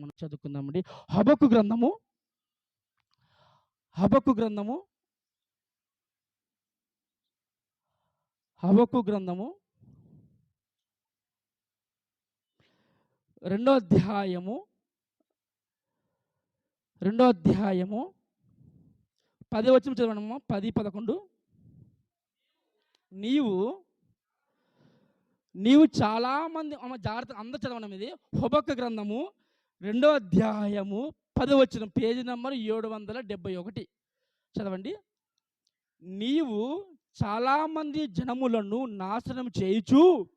మనం చదువుకుందామండి. హబక్కు గ్రంథము. హబక్కు గ్రంథము. హబక్కు గ్రంథము. రెండో అధ్యాయము. రెండో అధ్యాయము. పది వచ్చిన చదవడము పది పదకొండు. నీవు నీవు చాలా మంది జాగ్రత్త అందరు చదవడం ఇది. హొబక్క గ్రంథము. రెండో అధ్యాయము పది వచ్చిన పేజీ నెంబర్ ఏడు వందల డెబ్బై ఒకటి. చదవండి. నీవు చాలామంది జనములను నాశనం చేయుచు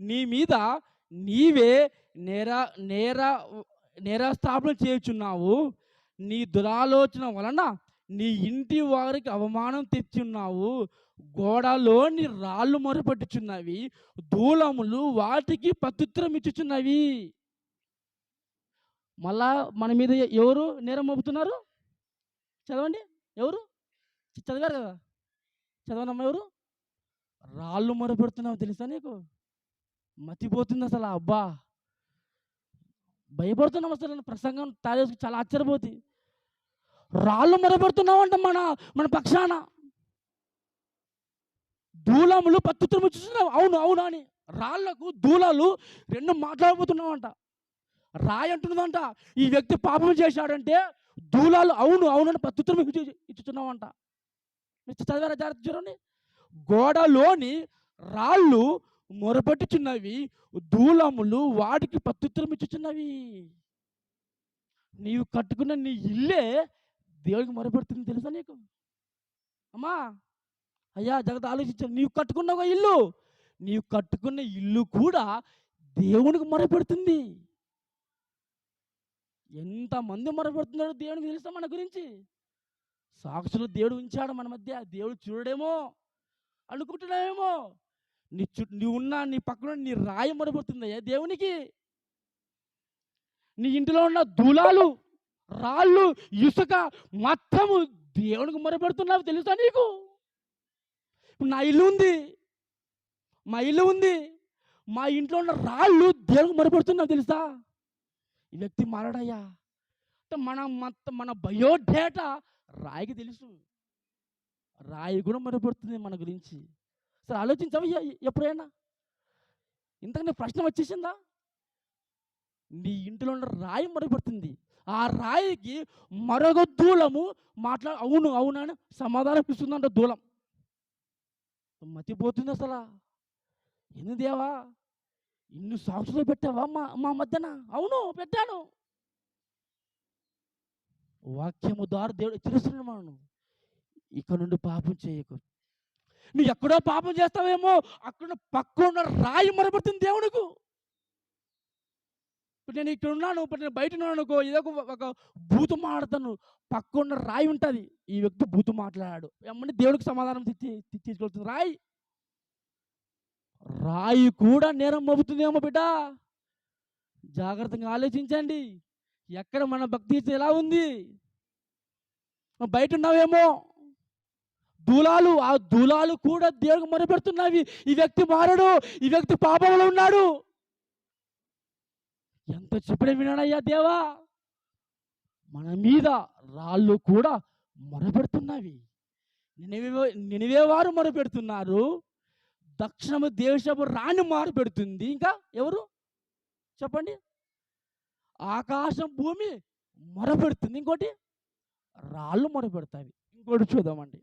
నీ మీద నీవే నేర నేర నేరస్థాపన చేయుచున్నావు. నీ దురాలోచన వలన నీ ఇంటి వారికి అవమానం తెచ్చున్నావు. గోడలోని రాళ్ళు మొరపెట్టుచున్నవి దూలములు వాటికి ప్రత్యుత్తరం ఇచ్చుచున్నవి మళ్ళా మన మీద ఎవరు నేరం మోపుతున్నారు? చదవండి. ఎవరు? చదివారు కదా. చదవనమ్మా ఎవరు? రాళ్ళు మొరపెడుతున్నావు తెలుసా నీకు? మతిపోతుంది అసలు. అబ్బా! భయపడుతున్నాం అసలు. ప్రసంగం తారేసి చాలా ఆశ్చర్యపోతుంది రాళ్ళు మొరపెడుతున్నావంట మన మన పక్షాన. దూలములు పత్తుత్రం చూస్తున్నావు. అవును అవును అని. రాళ్ళకు దూలాలు రెండు మాట్లాడబోతున్నావు అంట రాయి అంటున్నదంట ఈ వ్యక్తి పాపం చేశాడంటే దూలాలు అవును అవును అని పత్తుత్రం ఇచ్చుతున్నామంట మీరు చదివారా జాగ్రత్త చూడండి. గోడలోని రాళ్ళు మొరపెట్టుచున్నవి దూలములు వాటికి పత్తుత్రం ఇచ్చుచున్నవి. నీవు కట్టుకున్న నీ ఇల్లే దేవుడికి మొరపెడుతుంది తెలుసా నీకు? అమ్మా! అయ్యా జగత ఆలోచించాను నీవు కట్టుకున్న ఒక ఇల్లు. నీవు కట్టుకున్న ఇల్లు కూడా దేవునికి మొరపెడుతుంది. ఎంతమంది మొరపెడుతున్నారో దేవునికి తెలుసా మన గురించి? సాక్షులు దేవుడు ఉంచాడు మన మధ్య. దేవుడు చూడడేమో అనుకుంటున్నావేమో నీ చు నీ ఉన్న నీ పక్కన నీ రాయి మొరపెడుతుందయ్యా దేవునికి. నీ ఇంటిలో ఉన్న దూలాలు రాళ్ళు ఇసుక మొత్తము దేవునికి మొరపెడుతున్నావు తెలుసా నీకు? ఇప్పుడు నా ఇల్లు ఉంది. మా ఇల్లు ఉంది. మా ఇంట్లో ఉన్న రాళ్ళు దేవునికి మొరపెడుతున్నావు తెలుసా? ఈ వ్యక్తి మారడయ్యా? అంటే మన మొత్తం మన బయోడేటా రాయికి తెలుసు. రాయి కూడా మరపడుతుంది మన గురించి. సరే ఆలోచించవయ్యా ఎప్పుడైనా? ఇంతకనే ప్రశ్న వచ్చేసిందా? నీ ఇంటిలో ఉన్న రాయి మొరపెడుతుంది ఆ రాయికి మరొక దూలము మాట్లా అవును అవును అని సమాధానం ఇస్తుందంట దూలం. మతిపోతుంది అసలు. ఎందు దేవా? ఇన్ని సాక్షులు పెట్టావా? మా మా మధ్యన? అవును పెట్టాను. వాక్యము ద్వారా దేవుడు హెచ్చరిస్తున్నాడు ఇక్కడ నుండి పాపం చేయకు. నువ్వు ఎక్కడో పాపం చేస్తావేమో అక్కడ పక్క ఉన్న రాయి మరపడుతుంది దేవుడుకు ఇప్పుడు నేను ఇక్కడ ఉన్నాను ఇప్పుడు నేను బయట ఉన్నాను అనుకో ఏదో ఒక ఒక బూతు పక్క ఉన్న రాయి ఉంటుంది. ఈ వ్యక్తి బూతు మాట్లాడాడు. ఏమంటే దేవుడికి సమాధానం తెచ్చి తెచ్చి తీసుకెళ్తుంది. రాయి. రాయి కూడా నేరం మోపుతుందేమో బిడ్డ? జాగ్రత్తగా ఆలోచించండి. ఎక్కడ మన భక్తి ఎలా ఉంది? బయట ఉన్నావేమో? దూలాలు ఆ దూలాలు కూడా దేవుడికి మొరపెడుతున్నవి. ఈ వ్యక్తి మారడు ఈ వ్యక్తి పాపంలో ఉన్నాడు. ఎంత చెప్పిన వినాడయ్యా దేవా? మన మీద రాళ్ళు కూడా మొరపెడుతున్నవి. నినివే నినివేవారు మొరపెడుతున్నారు. దక్షిణము దేశపు రాణి మారు పెడుతుంది. ఇంకా ఎవరు? చెప్పండి. ఆకాశం భూమి మొరపెడుతుంది. ఇంకోటి రాళ్ళు మొరపెడతాయి. ఇంకోటి చూద్దామండి.